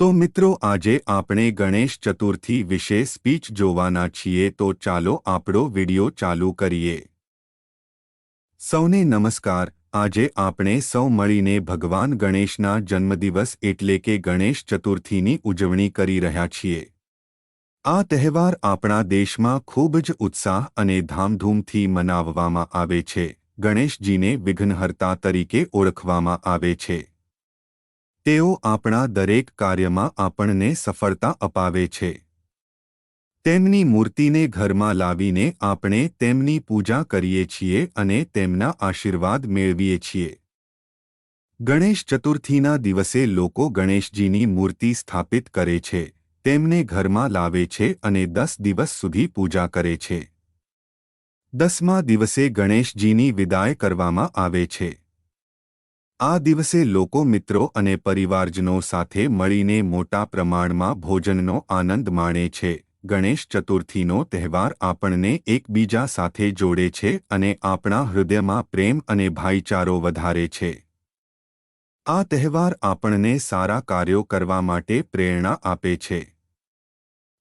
તો મિત્રો આજે આપણે ગણેશ ચતુર્થી વિશે સ્પીચ જોવાના છીએ તો ચાલો આપણો વિડિયો ચાલુ કરીએ. સૌને નમસ્કાર, આજે આપણે સૌ મળીને ભગવાન ગણેશના જન્મદિવસ એટલે કે ગણેશ ચતુર્થીની ઉજવણી કરી રહ્યા છીએ. આ તહેવાર આપણા દેશમાં ખૂબ જ ઉત્સાહ અને ધામધૂમથી મનાવવામાં આવે છે. ગણેશજીને વિઘ્નહર્તા તરીકે ઓળખવામાં આવે છે. તેઓ આપણા દરેક કાર્યમાં આપણને સફળતા અપાવે છે. તેમની મૂર્તિને ઘરમાં લાવીને આપણે તેમની પૂજા કરીએ છીએ અને તેમના આશીર્વાદ મેળવીએ છીએ. ગણેશ ચતુર્થીના દિવસે લોકો ગણેશજીની મૂર્તિ સ્થાપિત કરે છે, તેમને ઘરમાં લાવે છે અને દસ દિવસ સુધી પૂજા કરે છે. દસમા દિવસે ગણેશજીની વિદાય કરવામાં આવે છે. આ દિવસે લોકો મિત્રો અને પરિવારજનો સાથે મળીને મોટા પ્રમાણમાં ભોજનનો આનંદ માણે છે. ગણેશ ચતુર્થીનો તહેવાર આપણને એકબીજા સાથે જોડે છે અને આપણા હૃદયમાં પ્રેમ અને ભાઈચારો વધારે છે. આ તહેવાર આપણને સારા કાર્યો કરવા માટે પ્રેરણા આપે છે.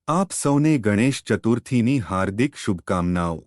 આપ સૌને ગણેશ ચતુર્થીની હાર્દિક શુભકામનાઓ.